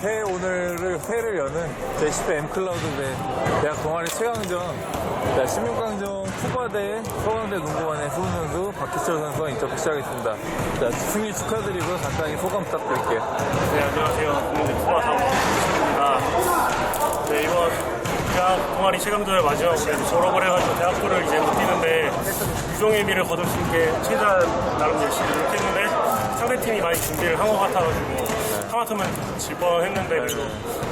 새해 오늘을 새해를 여는 제10회 M클라우드 대 대학 동아리 최강전 자, 16강전 푸바대 서강대 농구반의 수훈 선수 박희철 선수와 인터뷰 시작하겠습니다. 자, 승리 축하드리고 간단히 소감 부탁드릴게요. 네, 안녕하세요. 국민대 쿠바 사무입니다. 네, 이번 대학 동아리 체감전을 마지막으로 그래도 졸업을 해가지고 대학교를 이제 못 뛰는데 유종의 미를 거둘 수 있게 최대한 나름 열심히 노력했는데 상대팀이 많이 준비를 한 것 같아가지고 질 뻔했는데 그래도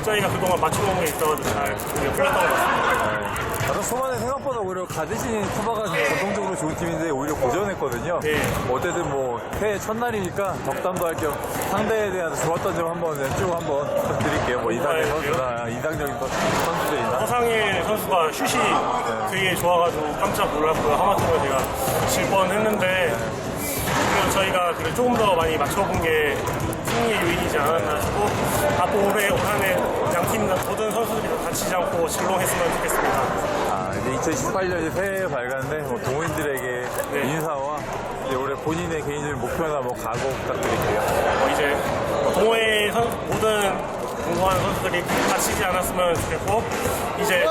저희가 그동안 맞춰놓은 게 있어가지고 잘 그냥 풀렸던 것 같습니다. 아까 초반에 생각보다 오히려 가드신 푸바가 전통적으로 좋은 팀인데 오히려 고전했거든요. 네. 어쨌든 뭐 새해 첫날이니까 덕담도 할 겸 상대에 대한 좋았던 점 한번 쭉 한번 부탁드릴게요. 뭐 이상의 선수나 이상적인 선- 선수들이나. 허상일 선수가 슛이 되게 좋아가지고 깜짝 놀랐고요. 하마터면 제가 질 뻔했는데 그래도 저희가 그래 조금 더 많이 맞춰본 게 승리의 요인이지 않았나 싶고 앞으로 올해 올 한해 양팀 모든 선수들이 다 다치지 않고 진롱했으면 좋겠습니다. 아, 이제 2018년이 새해 밝았는데 뭐 동호인들에게 네. 인사와 이제 올해 본인의 개인적인 목표나 뭐 각오 부탁드릴게요. 어, 이제 동호회 선- 모든 공부하는 선수들이 다치지 않았으면 좋겠고 이제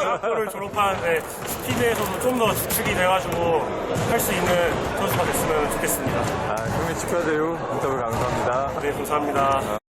대학교를 졸업한 네, 스피드에서도 좀 더 주축이 돼가지고 할 수 있는 선수가 됐으면 좋겠습니다. 아, 승리 축하드리고 인터뷰 감사합니다. 네, 감사합니다.